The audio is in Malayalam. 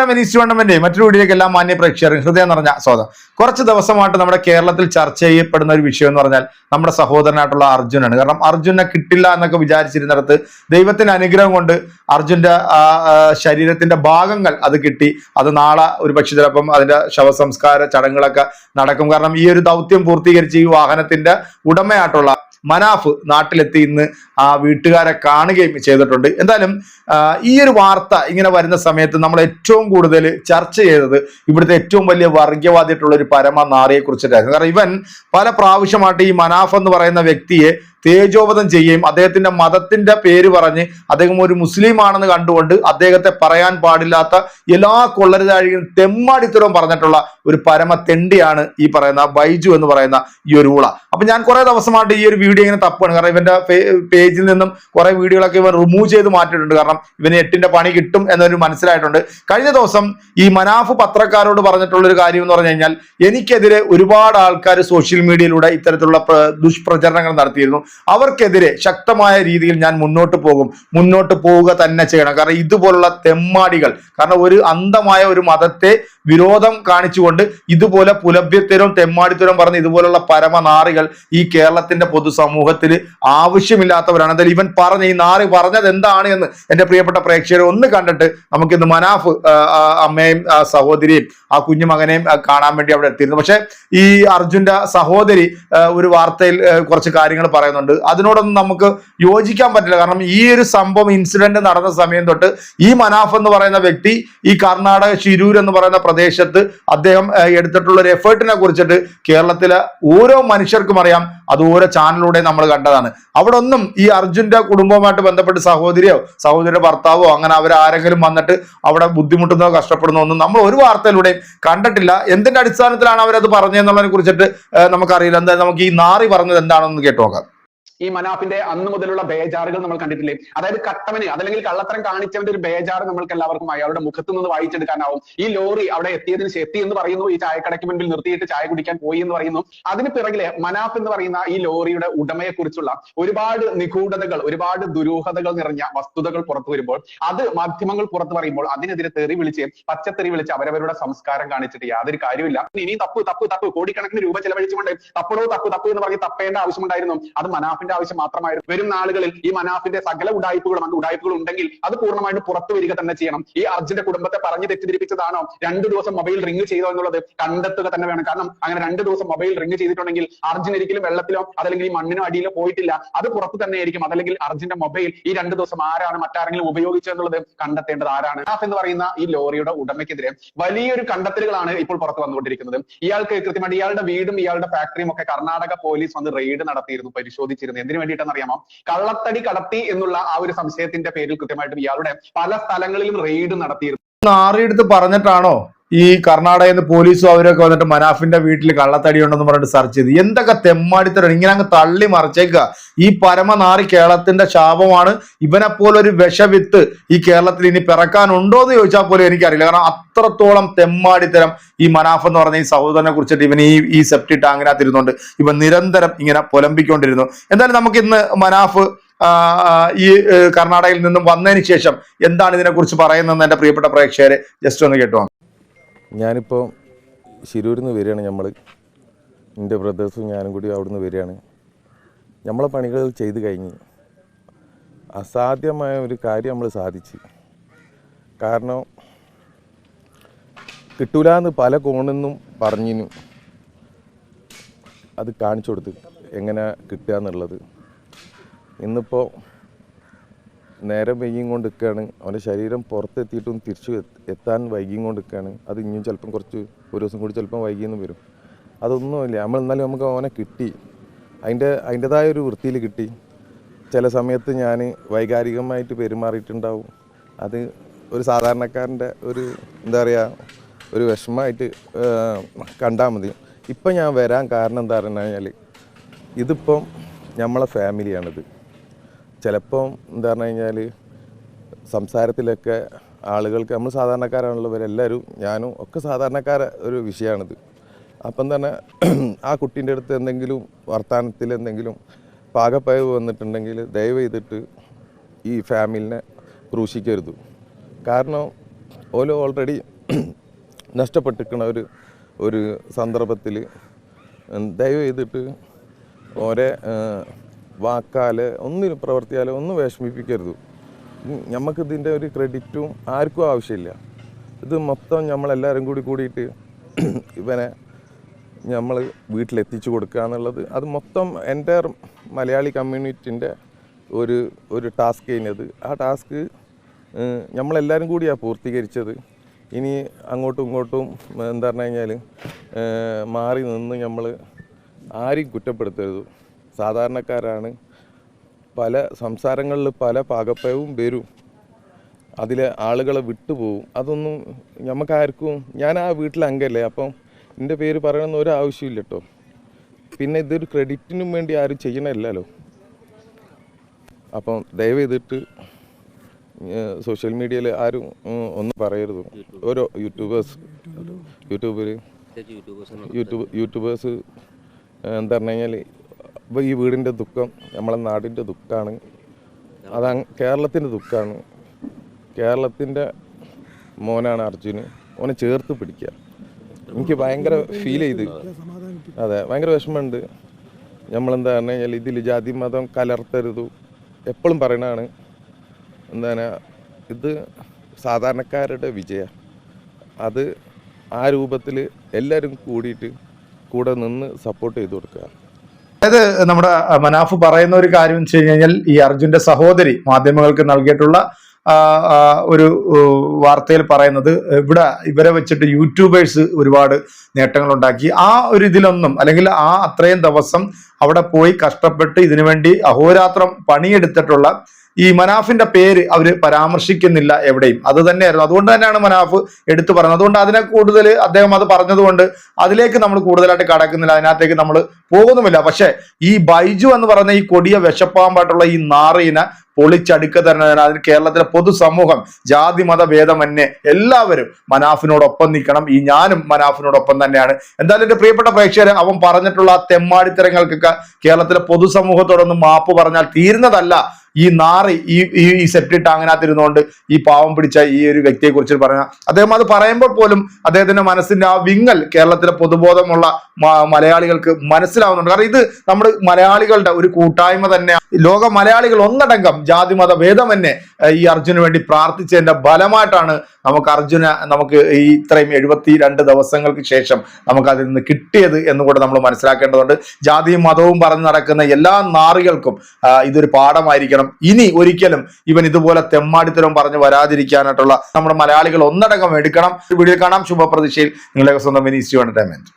ടൂർണമെന്റ് മറ്റൊരു വീഡിയോയിലേക്ക് എല്ലാ മാന്യ പ്രേക്ഷകരും ഹൃദയം നിറഞ്ഞ സ്വാഗതം. കുറച്ച് ദിവസമായിട്ട് നമ്മുടെ കേരളത്തിൽ ചർച്ച ചെയ്യപ്പെടുന്ന ഒരു വിഷയം എന്ന് പറഞ്ഞാൽ നമ്മുടെ സഹോദരനായിട്ടുള്ള അർജുനാണ്. കാരണം അർജുനെ കിട്ടില്ല എന്നൊക്കെ വിചാരിച്ചിരുന്നിടത്ത് ദൈവത്തിന്റെ അനുഗ്രഹം കൊണ്ട് അർജുന്റെ ശരീരത്തിന്റെ ഭാഗങ്ങൾ അത് കിട്ടി. അത് നാളെ ഒരു പക്ഷെ ചിലപ്പം അതിന്റെ ശവസംസ്കാര ചടങ്ങുകളൊക്കെ നടക്കും. കാരണം ഈ ഒരു ദൗത്യം പൂർത്തീകരിച്ച് ഈ വാഹനത്തിന്റെ ഉടമയായിട്ടുള്ള മനാഫ് നാട്ടിലെത്തി ഇന്ന് ആ വീട്ടുകാരെ കാണുകയും ചെയ്തിട്ടുണ്ട്. എന്തായാലും ഈ ഒരു വാർത്ത ഇങ്ങനെ വരുന്ന സമയത്ത് നമ്മൾ ഏറ്റവും കൂടുതൽ ചർച്ച ചെയ്തത് ഇവിടുത്തെ ഏറ്റവും വലിയ വർഗീയവാദിയായിട്ടുള്ള ഒരു പരമ നാറിയെ കുറിച്ചിട്ടായിരുന്നു കാരണം ഇവൻ പല പ്രാവശ്യമായിട്ട് ഈ മനാഫ് എന്ന് പറയുന്ന വ്യക്തിയെ തേജോവധം ചെയ്യുകയും അദ്ദേഹത്തിന്റെ മതത്തിന്റെ പേര് പറഞ്ഞ് അദ്ദേഹം ഒരു മുസ്ലിം ആണെന്ന് കണ്ടുകൊണ്ട് അദ്ദേഹത്തെ പറയാൻ പാടില്ലാത്ത എല്ലാ കൊള്ളരുതാഴികളും തെമ്മാടിത്തരവും പറഞ്ഞിട്ടുള്ള ഒരു പരമ തെണ്ടിയാണ് ഈ പറയുന്ന ബൈജു എന്ന് പറയുന്ന ഈ ഒരു ഊള. അപ്പൊ ഞാൻ കുറെ ദിവസമായിട്ട് ഈ ഒരു വീഡിയോ ഇങ്ങനെ തപ്പാണ് കാരണം ഇവന്റെ പേജിൽ നിന്നും കുറെ വീഡിയോകളൊക്കെ ഇവൻ റിമൂവ് ചെയ്ത് മാറ്റിയിട്ടുണ്ട്. കാരണം ഇവന് എട്ടിന്റെ പണി കിട്ടും എന്നൊരു മനസ്സിലായിട്ടുണ്ട്. കഴിഞ്ഞ ദിവസം ഈ മനാഫ് പത്രക്കാരോട് പറഞ്ഞിട്ടുള്ള ഒരു കാര്യം എന്ന് പറഞ്ഞു കഴിഞ്ഞാൽ എനിക്കെതിരെ ഒരുപാട് ആൾക്കാർ സോഷ്യൽ മീഡിയയിലൂടെ ഇത്തരത്തിലുള്ള പ്ര- ദുഷ്പ്രചരണങ്ങൾ നടത്തിയിരുന്നു. അവർക്കെതിരെ ശക്തമായ രീതിയിൽ ഞാൻ മുന്നോട്ട് പോകും. മുന്നോട്ട് പോവുക തന്നെ ചെയ്യണം. കാരണം ഇതുപോലുള്ള തെമ്മാടികൾ കാരണം ഒരു അന്ധമായ ഒരു മതത്തെ വിരോധം കാണിച്ചുകൊണ്ട് ഇതുപോലെ പുലഭ്യത്തരും തെമ്മാടിത്തരും പറഞ്ഞ് ഇതുപോലുള്ള പരമനാറികൾ ഈ കേരളത്തിന്റെ പൊതുസമൂഹത്തിൽ ആവശ്യമില്ലാത്തവരാണ്. എന്തായാലും ഇവൻ പറഞ്ഞ ഈ നാറി പറഞ്ഞത് എന്താണ് എന്ന് എന്റെ പ്രിയപ്പെട്ട പ്രേക്ഷകരെ ഒന്ന് കണ്ടിട്ട് നമുക്കിന്ന് മനാഫ് അമ്മയും സഹോദരിയും ആ കുഞ്ഞുമകനെയും കാണാൻ വേണ്ടി അവിടെ എത്തിയിരുന്നു. പക്ഷെ ഈ അർജുന്റെ സഹോദരി ഒരു വാർത്തയിൽ കുറച്ച് കാര്യങ്ങൾ പറയുന്നുണ്ട്. അതിനോടൊന്നും നമുക്ക് യോജിക്കാൻ പറ്റില്ല. കാരണം ഈ ഒരു സംഭവം ഇൻസിഡന്റ് നടന്ന സമയം തൊട്ട് ഈ മനാഫ് എന്ന് പറയുന്ന വ്യക്തി ഈ കർണാടക ശിരൂർ എന്ന് പറയുന്ന പ്രദേശത്ത് അദ്ദേഹം എടുത്തിട്ടുള്ള ഒരു എഫേർട്ടിനെ കുറിച്ചിട്ട് കേരളത്തിലെ ഓരോ മനുഷ്യർക്കും അറിയാം. അത് ഓരോ ചാനലിലൂടെ നമ്മൾ കണ്ടതാണ്. അവിടെ ഒന്നും ഈ അർജുന്റെ കുടുംബവുമായിട്ട് ബന്ധപ്പെട്ട് സഹോദരിയോ സഹോദരിയുടെ ഭർത്താവോ അങ്ങനെ അവരാരെങ്കിലും വന്നിട്ട് അവിടെ ബുദ്ധിമുട്ടുന്നോ കഷ്ടപ്പെടുന്നോ ഒന്നും നമ്മൾ ഒരു വാർത്തയിലൂടെയും കണ്ടിട്ടില്ല. എന്തിന്റെ അടിസ്ഥാനത്തിലാണ് അവരത് പറഞ്ഞതെന്നുള്ളതിനെ കുറിച്ചിട്ട് നമുക്കറിയില്ല. എന്തായാലും നമുക്ക് ഈ നാറി പറഞ്ഞത് എന്താണെന്ന് കേട്ടു നോക്കാം. ഈ മനാഫിന്റെ അന്ന് മുതലുള്ള ബേജാറുകൾ നമ്മൾ കണ്ടിട്ടില്ലേ? അതായത് കട്ടവന് അതല്ലെങ്കിൽ കള്ളത്തരം കാണിച്ചവന്റെ ഒരു ബേജാറ് നമ്മൾക്ക് എല്ലാവർക്കും അയാളുടെ മുഖത്തു നിന്ന് വായിച്ചെടുക്കാനാവും. ഈ ലോറി അവിടെ എത്തിയതിന് എത്തി എന്ന് പറയുന്നു ഈ ചായക്കടയ്ക്ക് മുൻപിൽ നിർത്തിയിട്ട് ചായ കുടിക്കാൻ പോയി എന്ന് പറയുന്നു. അതിന് പിറകിലെ മനാഫ് എന്ന് പറയുന്ന ഈ ലോറിയുടെ ഉടമയെ കുറിച്ചുള്ള ഒരുപാട് നിഗൂഢതകൾ ഒരുപാട് ദുരൂഹതകൾ നിറഞ്ഞ വസ്തുതകൾ പുറത്തു വരുമ്പോൾ അത് മാധ്യമങ്ങൾ പുറത്തു പറയുമ്പോൾ അതിനെതിരെ തെറി വിളിച്ച് പച്ചത്തെറി വിളിച്ച് അവരവരുടെ സംസ്കാരം കാണിച്ചിട്ട് യാതൊരു കാര്യമില്ല ഇനി തപ്പ് തപ്പ് തപ്പ്. കോടിക്കണക്കിന് രൂപ ചെലവഴിച്ചുകൊണ്ട് തപ്പടോ തപ്പ് തപ്പ് എന്ന് പറഞ്ഞ് തപ്പേണ്ട ആവശ്യമുണ്ടായിരുന്നു അത് മനാഫിന്റെ ആവശ്യം മാത്രമായിരുന്നു. വരും നാളുകളിൽ ഈ മനാഫിന്റെ സകല ഉടായ്പകളും ഉടായ്പകൾ ഉണ്ടെങ്കിൽ അത് പൂർണമായിട്ട് പുറത്തു വരിക തന്നെ ചെയ്യണം. ഈ അർജുന്റെ കുടുംബത്തെ പറഞ്ഞു തെറ്റിദ്ധരിപ്പിച്ചതാണോ? രണ്ടു ദിവസം മൊബൈൽ റിംഗ് ചെയ്തോ എന്നുള്ളത് കണ്ടെത്തുക തന്നെ വേണം. കാരണം അങ്ങനെ രണ്ടു ദിവസം മൊബൈൽ റിംഗ് ചെയ്തിട്ടുണ്ടെങ്കിൽ അർജുൻ ഒരിക്കലും വെള്ളത്തിലോ അതല്ലെങ്കിൽ ഈ മണ്ണിനോ അടിയിലോ പോയിട്ടില്ല. അത് പുറത്ത് തന്നെ ആയിരിക്കും. അതല്ലെങ്കിൽ അർജുന്റെ മൊബൈൽ ഈ രണ്ടു ദിവസം ആരാണ് മറ്റാരെങ്കിലും ഉപയോഗിച്ചത് എന്നുള്ളത് കണ്ടെത്തേണ്ടത് ആരാണ്? മനാഫ് എന്ന് പറയുന്ന ഈ ലോറിയുടെ ഉടമയ്ക്കെതിരെ വലിയൊരു കണ്ടെത്തലുകളാണ് ഇപ്പോൾ പുറത്ത് വന്നുകൊണ്ടിരിക്കുന്നത്. ഇയാൾക്ക് കൃത്യമായിട്ട് ഇയാളുടെ വീടും ഇയാളുടെ ഫാക്ടറിയും ഒക്കെ കർണാടക പോലീസ് വന്ന് റെയ്ഡ് നടത്തിയിരുന്നു പരിശോധിച്ചിരുന്നു. എന്തിനു വേണ്ടിയിട്ടെന്ന് അറിയാമോ കള്ളത്തടി കടത്തി എന്നുള്ള ആ ഒരു സംശയത്തിന്റെ പേരിൽ കൃത്യമായിട്ടും ഇയാളുടെ പല സ്ഥലങ്ങളിലും റെയ്ഡ് നടത്തിയിരുന്നു. നാറിയെടുത്ത് പറഞ്ഞിട്ടാണോ? ഈ കർണാടകയിൽ നിന്ന് പോലീസും അവരൊക്കെ വന്നിട്ട് മനാഫിന്റെ വീട്ടിൽ കള്ളത്തടി ഉണ്ടെന്ന് പറഞ്ഞിട്ട് സെർച്ച് ചെയ്ത്. എന്തൊക്കെ തെമ്മാടിത്തരം. ഇങ്ങനെ അങ്ങ് തള്ളി മറിച്ചേക്കുക. ഈ പരമനാറി കേരളത്തിന്റെ ശാപമാണ്. ഇവനെ പോലെ ഒരു വിഷവിത്ത് ഈ കേരളത്തിൽ ഇനി പിറക്കാനുണ്ടോ എന്ന് ചോദിച്ചാൽ പോലും എനിക്കറിയില്ല. കാരണം അത്രത്തോളം തെമ്മാടിത്തരം ഈ മനാഫ് എന്ന് പറഞ്ഞ ഈ സഹോദരനെ കുറിച്ചിട്ട് ഇവൻ ഈ ഈ സെപ്റ്റി ടാങ്കിനകത്ത് ഇരുന്നുകൊണ്ട് ഇവൻ നിരന്തരം ഇങ്ങനെ പുലമ്പിക്കൊണ്ടിരുന്നു. എന്തായാലും നമുക്ക് ഇന്ന് മനാഫ് ഈ കർണാടകയിൽ നിന്നും വന്നതിന് ശേഷം എന്താണ് ഇതിനെക്കുറിച്ച് പറയുന്നതെന്ന് എന്റെ പ്രിയപ്പെട്ട പ്രേക്ഷകരെ ജസ്റ്റ് ഒന്ന് കേട്ടു ഞാനിപ്പോൾ ശിരൂരിൽ നിന്ന് വരികയാണ് നമ്മൾ എന്റെ ബ്രദേഴ്സും ഞാനും കൂടി അവിടെ നിന്ന് വരികയാണ്. നമ്മളെ പണികൾ ചെയ്ത് കഴിഞ്ഞ് അസാധ്യമായ ഒരു കാര്യം നമ്മൾ സാധിച്ച്. കാരണം കിട്ടൂല എന്ന് പല കോണെന്നും പറഞ്ഞിനു. അത് കാണിച്ചു കൊടുത്ത് എങ്ങനെ കിട്ടുക എന്നുള്ളത്. ഇന്നിപ്പോൾ നേരം വൈകിയും കൊണ്ട് നിൽക്കുകയാണ് അവന്റെ ശരീരം പുറത്തെത്തിയിട്ടും തിരിച്ചു എത്താൻ വൈകിയും കൊണ്ട് നിൽക്കുകയാണ് അത് ഇനിയും ചിലപ്പം കുറച്ച് ഒരു ദിവസം കൂടി ചിലപ്പം വൈകിയെന്ന് വരും. അതൊന്നുമില്ല നമ്മൾ എന്നാലും നമുക്ക് അവനെ കിട്ടി. അതിന്റെ അതിന്റെതായ ഒരു വൃത്തിയിൽ കിട്ടി. ചില സമയത്ത് ഞാൻ വൈകാരികമായിട്ട് പെരുമാറിയിട്ടുണ്ടാവും. അത് ഒരു സാധാരണക്കാരന്റെ ഒരു എന്താ പറയുക ഒരു വിഷമമായിട്ട് കണ്ടാൽ മതി. ഇപ്പം ഞാൻ വരാൻ കാരണം എന്താ പറഞ്ഞു കഴിഞ്ഞാൽ ഇതിപ്പം നമ്മളെ ഫാമിലിയാണിത് ചിലപ്പം എന്താ പറഞ്ഞു കഴിഞ്ഞാൽ സംസാരത്തിലൊക്കെ ആളുകൾക്ക് നമ്മൾ സാധാരണക്കാരാണുള്ളവരെല്ലാവരും ഞാനും ഒക്കെ സാധാരണക്കാര ഒരു വിഷയമാണിത് അപ്പം തന്നെ ആ കുട്ടീന്റെ അടുത്ത് എന്തെങ്കിലും വർത്തമാനത്തിൽ എന്തെങ്കിലും പാകപ്പയവ് വന്നിട്ടുണ്ടെങ്കിൽ ദയവ് ചെയ്തിട്ട് ഈ ഫാമിലിനെ ക്രൂശിക്കരുത്. കാരണം ഓൽ ഓൾറെഡി നഷ്ടപ്പെട്ടിരിക്കണ ഒരു ഒരു സന്ദർഭത്തിൽ ദയവ് ചെയ്തിട്ട് ഓരെ വാക്കാൽ ഒന്നിനും പ്രവർത്തിയാലോ ഒന്നും വിഷമിപ്പിക്കരുത്. നമുക്ക് ഇതിന്റെ ഒരു ക്രെഡിറ്റും ആർക്കും ആവശ്യമില്ല. ഇത് മൊത്തം നമ്മളെല്ലാവരും കൂടി കൂടിയിട്ട് ഇവനെ നമ്മൾ വീട്ടിലെത്തിച്ചു കൊടുക്കുക എന്നുള്ളത് അത് മൊത്തം എന്റെ മലയാളി കമ്മ്യൂണിറ്റിന്റെ ഒരു ഒരു ടാസ്ക് കഴിഞ്ഞത് ആ ടാസ്ക് നമ്മളെല്ലാവരും കൂടിയാണ് പൂർത്തീകരിച്ചത്. ഇനി അങ്ങോട്ടും ഇങ്ങോട്ടും എന്താ പറഞ്ഞു കഴിഞ്ഞാൽ മാറി നിന്ന് നമ്മൾ ആരെയും കുറ്റപ്പെടുത്തരുത്. സാധാരണക്കാരാണ്. പല സംസാരങ്ങളിൽ പല പാകപ്പയവും വരും. അതിൽ ആളുകളെ വിട്ടുപോകും അതൊന്നും നമുക്കാർക്കും ഞാൻ ആ വീട്ടിലെ അംഗമല്ലേ അപ്പം എന്റെ പേര് പറയണമെന്ന് ഒരു ആവശ്യമില്ല കേട്ടോ പിന്നെ ഇതൊരു ക്രെഡിറ്റിനും വേണ്ടി ആരും ചെയ്യണമല്ലല്ലോ അപ്പം ദയവ് ചെയ്തിട്ട് സോഷ്യൽ മീഡിയയിൽ ആരും ഒന്നും പറയരുത്. ഓരോ യൂട്യൂബേഴ്സ് യൂട്യൂബർ യൂട്യൂബ് യൂട്യൂബേഴ്സ് എന്താ പറഞ്ഞു കഴിഞ്ഞാൽ ഇപ്പോൾ ഈ വീടിന്റെ ദുഃഖം നമ്മളെ നാടിന്റെ ദുഃഖമാണ് അത് കേരളത്തിന്റെ ദുഃഖമാണ് കേരളത്തിന്റെ മോനാണ് അർജുന്. ഓനെ ചേർത്ത് പിടിക്കുക. എനിക്ക് ഭയങ്കര ഫീൽ ചെയ്ത്. അതെ ഭയങ്കര വിഷമമുണ്ട്. നമ്മളെന്താ പറഞ്ഞു കഴിഞ്ഞാൽ ഇതിൽ ജാതി മതം കലർത്തരുത്. എപ്പോഴും പറയണതാണ്. എന്താണ് ഇത് സാധാരണക്കാരുടെ വിജയ. അത് ആ രൂപത്തിൽ എല്ലാവരും കൂടിയിട്ട് കൂടെ നിന്ന് സപ്പോർട്ട് ചെയ്ത് കൊടുക്കുക. അതായത് നമ്മുടെ മനാഫ് പറയുന്ന ഒരു കാര്യം വെച്ച് കഴിഞ്ഞാൽ ഈ അർജുന്റെ സഹോദരി മാധ്യമങ്ങൾക്ക് നൽകിയിട്ടുള്ള ഒരു വാർത്തയിൽ പറയുന്നത് ഇവിടെ ഇവരെ വെച്ചിട്ട് യൂട്യൂബേഴ്സ് ഒരുപാട് നേട്ടങ്ങൾ ഉണ്ടാക്കി ആ ഒരു ഇതിലൊന്നും അല്ലെങ്കിൽ ആ അത്രയും ദിവസം അവിടെ പോയി കഷ്ടപ്പെട്ട് ഇതിനുവേണ്ടി അഹോരാത്രം പണിയെടുത്തിട്ടുള്ള ഈ മനാഫിന്റെ പേര് അവർ പരാമർശിക്കുന്നില്ല എവിടെയും. അത് തന്നെയായിരുന്നു. അതുകൊണ്ട് തന്നെയാണ് മനാഫ് എടുത്തു പറയുന്നത് അതുകൊണ്ട് അതിനെ കൂടുതൽ അദ്ദേഹം അത് പറഞ്ഞതുകൊണ്ട് അതിലേക്ക് നമ്മൾ കൂടുതലായിട്ട് കടക്കുന്നില്ല. അതിനകത്തേക്ക് നമ്മൾ പോകുന്നുമില്ല. പക്ഷേ ഈ ബൈജു എന്ന് പറയുന്ന ഈ കൊടിയ വിശപ്പാമ്പായിട്ടുള്ള ഈ നാറിനെ പൊളിച്ചടുക്ക തന്നെ അതിന് കേരളത്തിലെ പൊതുസമൂഹം ജാതി മത ഭേദമന്യേ എല്ലാവരും മനാഫിനോടൊപ്പം നിൽക്കണം. ഈ ഞാനും മനാഫിനോടൊപ്പം തന്നെയാണ്. എന്തായാലും എന്റെ പ്രിയപ്പെട്ട പ്രേക്ഷകരെ അവൻ പറഞ്ഞിട്ടുള്ള ആ തെമ്മാടിത്തരങ്ങൾക്കൊക്കെ കേരളത്തിലെ പൊതുസമൂഹത്തോടൊന്ന് മാപ്പ് പറഞ്ഞാൽ തീരുന്നതല്ല. ഈ നാറി ഈ ഈ സെപ്റ്റി ടാങ്ങിനകത്തിരുന്നുകൊണ്ട് ഈ പാവം പിടിച്ച ഈ ഒരു വ്യക്തിയെ കുറിച്ച് പറഞ്ഞ അദ്ദേഹം അത് പറയുമ്പോൾ പോലും അദ്ദേഹത്തിന്റെ മനസ്സിന്റെ ആ വിങ്ങൽ കേരളത്തിലെ പൊതുബോധമുള്ള മലയാളികൾക്ക് മനസ്സിലാവുന്നുണ്ട്. കാരണം ഇത് നമ്മുടെ മലയാളികളുടെ ഒരു കൂട്ടായ്മ തന്നെ ലോക മലയാളികൾ ഒന്നടങ്കം ജാതി മത ഭേദമന്യേ ഈ അർജുന് വേണ്ടി പ്രാർത്ഥിച്ചതിന്റെ ഫലമായിട്ടാണ് നമുക്ക് അർജുന നമുക്ക് ഈ ഇത്രയും എഴുപത്തി രണ്ട് ദിവസങ്ങൾക്ക് ശേഷം നമുക്ക് അതിൽ നിന്ന് കിട്ടിയത് എന്ന് കൂടെ നമ്മൾ മനസ്സിലാക്കേണ്ടതുണ്ട്. ജാതിയും മതവും പറഞ്ഞു നടക്കുന്ന എല്ലാ നാറികൾക്കും ഇതൊരു പാഠമായിരിക്കണം. ഇനി ഒരിക്കലും ഇവൻ ഇതുപോലെ തെമ്മാടിത്തരം പറഞ്ഞു വരാതിരിക്കാനായിട്ടുള്ള നമ്മുടെ മലയാളികൾ ഒന്നടങ്കം എടുക്കണം. വീഡിയോ കാണാം. ശുഭപ്രതീക്ഷയിൽ നിങ്ങളുടെ സ്വന്തം വിനീസ് എന്റർടൈൻമെന്റ്.